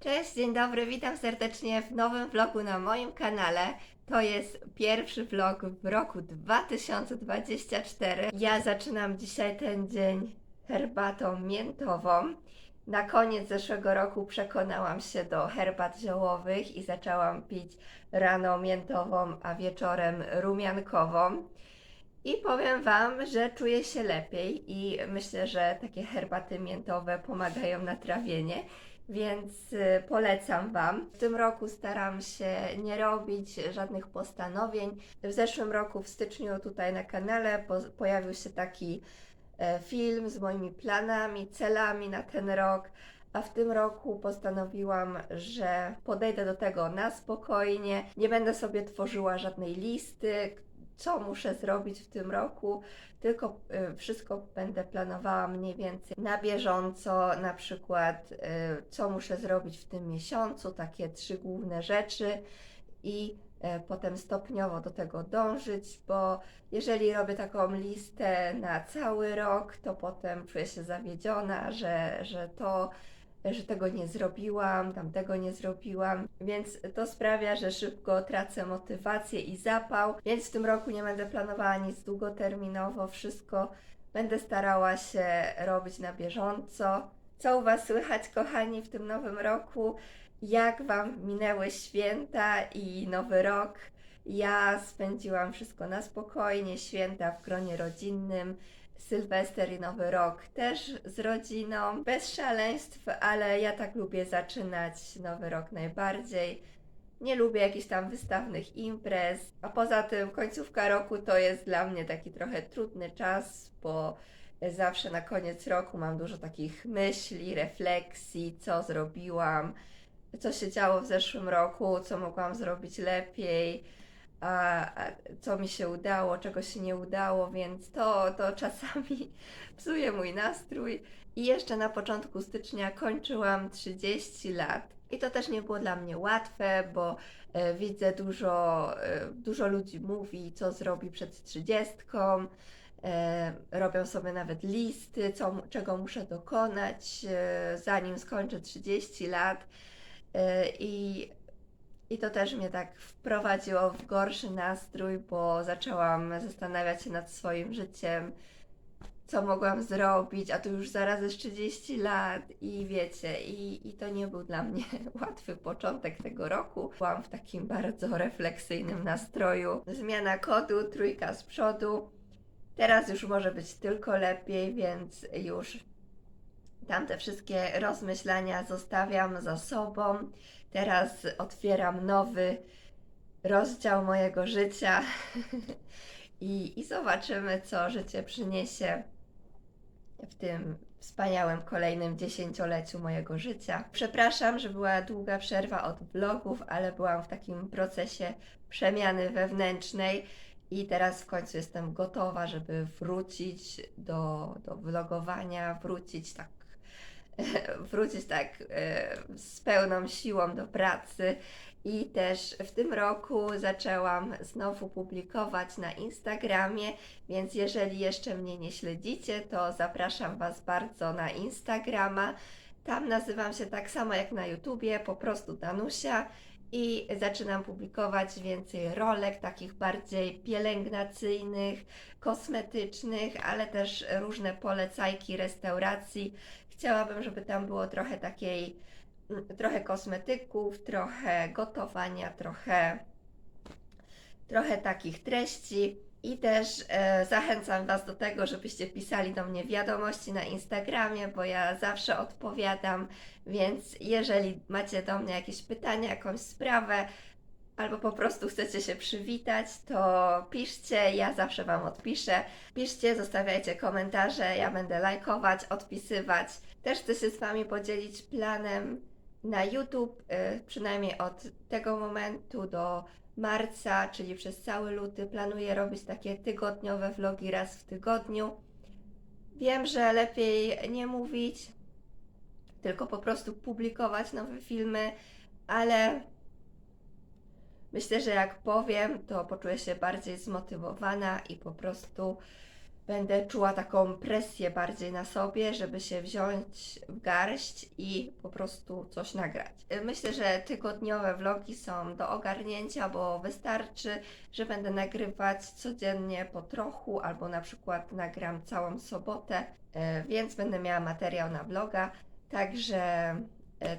Cześć, dzień dobry, witam serdecznie w nowym vlogu na moim kanale. To jest pierwszy vlog w roku 2024. Ja zaczynam dzisiaj ten dzień herbatą miętową. Na koniec zeszłego roku przekonałam się do herbat ziołowych i zaczęłam pić rano miętową, a wieczorem rumiankową. I powiem Wam, że czuję się lepiej i myślę, że takie herbaty miętowe pomagają na trawienie więc y, polecam Wam. W tym roku staram się nie robić żadnych postanowień. W zeszłym roku, w styczniu, tutaj na kanale po, pojawił się taki e, film z moimi planami, celami na ten rok. A w tym roku postanowiłam, że podejdę do tego na spokojnie. Nie będę sobie tworzyła żadnej listy, co muszę zrobić w tym roku, tylko y, wszystko będę planowała mniej więcej na bieżąco, na przykład y, co muszę zrobić w tym miesiącu, takie trzy główne rzeczy i y, potem stopniowo do tego dążyć, bo jeżeli robię taką listę na cały rok, to potem czuję się zawiedziona, że, że to że tego nie zrobiłam, tamtego nie zrobiłam, więc to sprawia, że szybko tracę motywację i zapał, więc w tym roku nie będę planowała nic długoterminowo, wszystko będę starała się robić na bieżąco. Co u Was słychać, kochani, w tym nowym roku? Jak Wam minęły święta i nowy rok? Ja spędziłam wszystko na spokojnie, święta w gronie rodzinnym. Sylwester i Nowy Rok też z rodziną, bez szaleństw, ale ja tak lubię zaczynać Nowy Rok najbardziej. Nie lubię jakichś tam wystawnych imprez, a poza tym końcówka roku to jest dla mnie taki trochę trudny czas, bo zawsze na koniec roku mam dużo takich myśli, refleksji, co zrobiłam, co się działo w zeszłym roku, co mogłam zrobić lepiej a, a co mi się udało, czego się nie udało, więc to, to czasami psuje mój nastrój. I jeszcze na początku stycznia kończyłam 30 lat. I to też nie było dla mnie łatwe, bo e, widzę dużo, e, dużo ludzi mówi, co zrobi przed 30. E, robią sobie nawet listy, co, czego muszę dokonać, e, zanim skończę 30 lat. E, I i to też mnie tak wprowadziło w gorszy nastrój, bo zaczęłam zastanawiać się nad swoim życiem, co mogłam zrobić, a tu już zaraz jest 30 lat i wiecie, i, i to nie był dla mnie łatwy początek tego roku. Byłam w takim bardzo refleksyjnym nastroju. Zmiana kodu, trójka z przodu. Teraz już może być tylko lepiej, więc już tamte wszystkie rozmyślania zostawiam za sobą. Teraz otwieram nowy rozdział mojego życia I, i zobaczymy, co życie przyniesie w tym wspaniałym kolejnym dziesięcioleciu mojego życia. Przepraszam, że była długa przerwa od vlogów, ale byłam w takim procesie przemiany wewnętrznej i teraz w końcu jestem gotowa, żeby wrócić do, do vlogowania, wrócić tak wrócić tak e, z pełną siłą do pracy. I też w tym roku zaczęłam znowu publikować na Instagramie, więc jeżeli jeszcze mnie nie śledzicie, to zapraszam Was bardzo na Instagrama. Tam nazywam się tak samo jak na YouTubie, po prostu Danusia i zaczynam publikować więcej rolek, takich bardziej pielęgnacyjnych, kosmetycznych, ale też różne polecajki restauracji. Chciałabym, żeby tam było trochę takiej, mm, trochę kosmetyków, trochę gotowania, trochę, trochę takich treści. I też e, zachęcam Was do tego, żebyście pisali do mnie wiadomości na Instagramie, bo ja zawsze odpowiadam. Więc jeżeli macie do mnie jakieś pytania, jakąś sprawę, albo po prostu chcecie się przywitać, to piszcie, ja zawsze Wam odpiszę. Piszcie, zostawiajcie komentarze, ja będę lajkować, odpisywać. Też chcę się z Wami podzielić planem na YouTube, y, przynajmniej od tego momentu do marca, czyli przez cały luty, planuję robić takie tygodniowe vlogi raz w tygodniu. Wiem, że lepiej nie mówić, tylko po prostu publikować nowe filmy, ale myślę, że jak powiem, to poczuję się bardziej zmotywowana i po prostu będę czuła taką presję bardziej na sobie, żeby się wziąć w garść i po prostu coś nagrać. Myślę, że tygodniowe vlogi są do ogarnięcia, bo wystarczy, że będę nagrywać codziennie po trochu, albo na przykład nagram całą sobotę, y, więc będę miała materiał na vloga. Także e,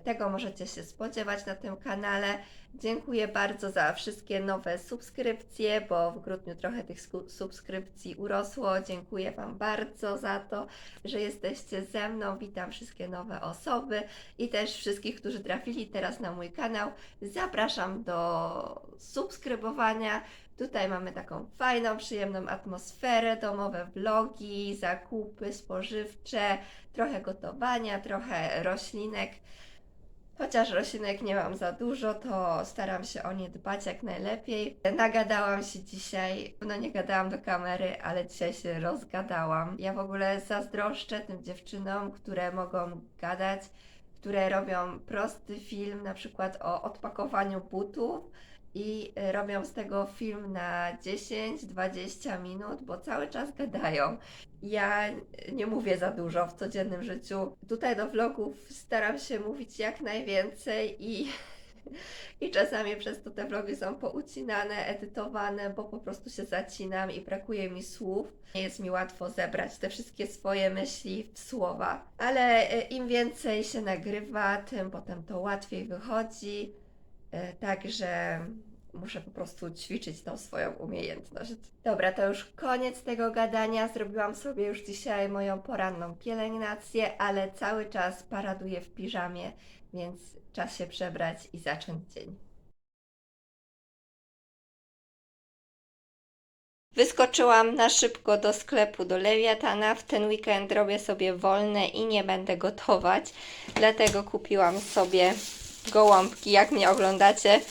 tego możecie się spodziewać na tym kanale. Dziękuję bardzo za wszystkie nowe subskrypcje, bo w grudniu trochę tych subskrypcji urosło. Dziękuję Wam bardzo za to, że jesteście ze mną. Witam wszystkie nowe osoby i też wszystkich, którzy trafili teraz na mój kanał. Zapraszam do subskrybowania. Tutaj mamy taką fajną, przyjemną atmosferę, domowe vlogi, zakupy spożywcze, trochę gotowania, trochę roślinek. Chociaż roślinek nie mam za dużo, to staram się o nie dbać jak najlepiej. Nagadałam się dzisiaj, no nie gadałam do kamery, ale dzisiaj się rozgadałam. Ja w ogóle zazdroszczę tym dziewczynom, które mogą gadać, które robią prosty film, na przykład o odpakowaniu butów i y, robią z tego film na 10-20 minut, bo cały czas gadają. Ja nie mówię za dużo w codziennym życiu. Tutaj do vlogów staram się mówić jak najwięcej i, i czasami przez to te vlogi są poucinane, edytowane, bo po prostu się zacinam i brakuje mi słów. Nie jest mi łatwo zebrać te wszystkie swoje myśli w słowa, ale e, im więcej się nagrywa, tym potem to łatwiej wychodzi. E, Także muszę po prostu ćwiczyć tą swoją umiejętność. Dobra, to już koniec tego gadania. Zrobiłam sobie już dzisiaj moją poranną pielęgnację, ale cały czas paraduję w piżamie, więc czas się przebrać i zacząć dzień. Wyskoczyłam na szybko do sklepu do Lewiatana. W ten weekend robię sobie wolne i nie będę gotować. Dlatego kupiłam sobie gołąbki. Jak mnie oglądacie,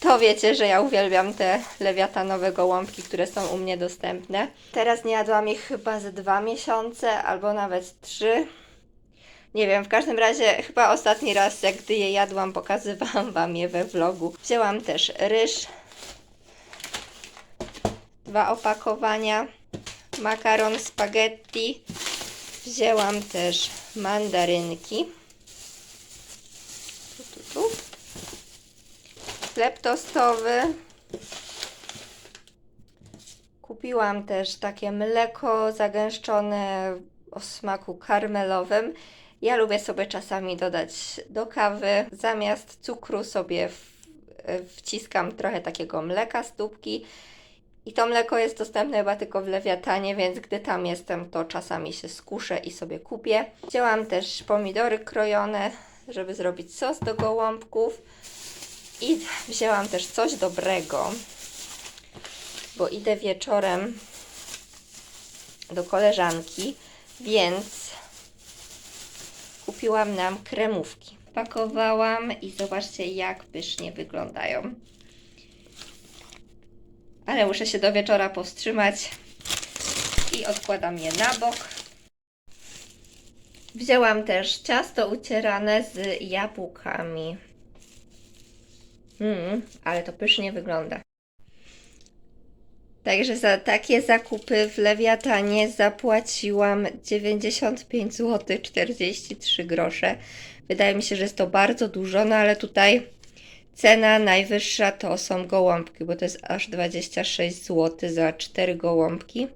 to wiecie, że ja uwielbiam te lewiatanowe gołąbki, które są u mnie dostępne. Teraz nie jadłam ich chyba ze dwa miesiące, albo nawet trzy. Nie wiem, w każdym razie chyba ostatni raz, jak gdy je jadłam, pokazywałam Wam je we vlogu. Wzięłam też ryż, dwa opakowania, makaron spaghetti, wzięłam też mandarynki. Tu, tu, tu. Chleb tostowy. Kupiłam też takie mleko zagęszczone o smaku karmelowym. Ja lubię sobie czasami dodać do kawy. Zamiast cukru sobie w, wciskam trochę takiego mleka z tubki. I to mleko jest dostępne chyba tylko w lewiatanie, więc gdy tam jestem, to czasami się skuszę i sobie kupię. Wzięłam też pomidory krojone, żeby zrobić sos do gołąbków. I wzięłam też coś dobrego, bo idę wieczorem do koleżanki, więc kupiłam nam kremówki. Pakowałam i zobaczcie, jak pysznie wyglądają. Ale muszę się do wieczora powstrzymać i odkładam je na bok. Wzięłam też ciasto ucierane z jabłkami. Mm, ale to pysznie wygląda. Także za takie zakupy w Lewiatanie zapłaciłam 95 zł 43 grosze. Wydaje mi się, że jest to bardzo dużo, no ale tutaj cena najwyższa to są gołąbki, bo to jest aż 26 zł za 4 gołąbki.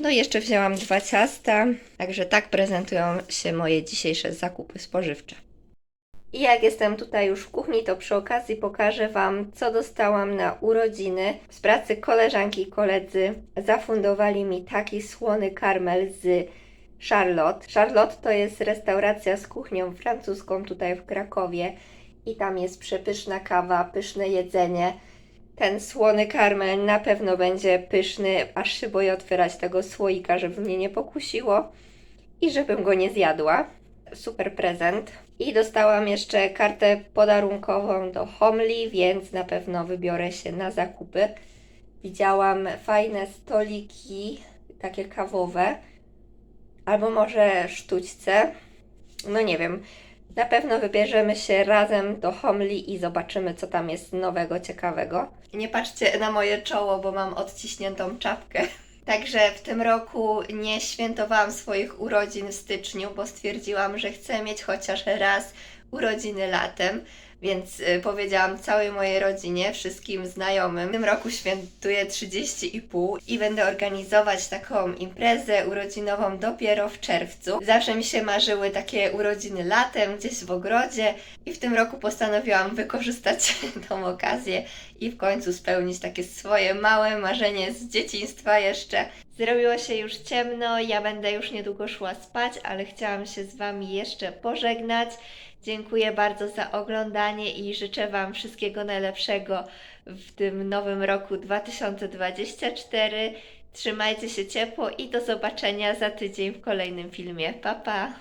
No i jeszcze wzięłam dwa ciasta, także tak prezentują się moje dzisiejsze zakupy spożywcze. I jak jestem tutaj już w kuchni, to przy okazji pokażę Wam, co dostałam na urodziny. Z pracy koleżanki i koledzy zafundowali mi taki słony karmel z Charlotte. Charlotte to jest restauracja z kuchnią francuską tutaj w Krakowie i tam jest przepyszna kawa, pyszne jedzenie. Ten słony karmel na pewno będzie pyszny, aż się boję otwierać tego słoika, żeby mnie nie pokusiło i żebym go nie zjadła. Super prezent. I dostałam jeszcze kartę podarunkową do Homli, więc na pewno wybiorę się na zakupy. Widziałam fajne stoliki, takie kawowe, albo może sztućce. No nie wiem. Na pewno wybierzemy się razem do Homli i zobaczymy, co tam jest nowego, ciekawego. Nie patrzcie na moje czoło, bo mam odciśniętą czapkę. Także w tym roku nie świętowałam swoich urodzin w styczniu, bo stwierdziłam, że chcę mieć chociaż raz urodziny latem. Więc y, powiedziałam całej mojej rodzinie, wszystkim znajomym. W tym roku świętuję 30,5 i będę organizować taką imprezę urodzinową dopiero w czerwcu. Zawsze mi się marzyły takie urodziny latem, gdzieś w ogrodzie i w tym roku postanowiłam wykorzystać tą okazję i w końcu spełnić takie swoje małe marzenie z dzieciństwa jeszcze. Zrobiło się już ciemno, ja będę już niedługo szła spać, ale chciałam się z Wami jeszcze pożegnać. Dziękuję bardzo za oglądanie i życzę Wam wszystkiego najlepszego w tym nowym roku 2024. Trzymajcie się ciepło i do zobaczenia za tydzień w kolejnym filmie. Pa pa!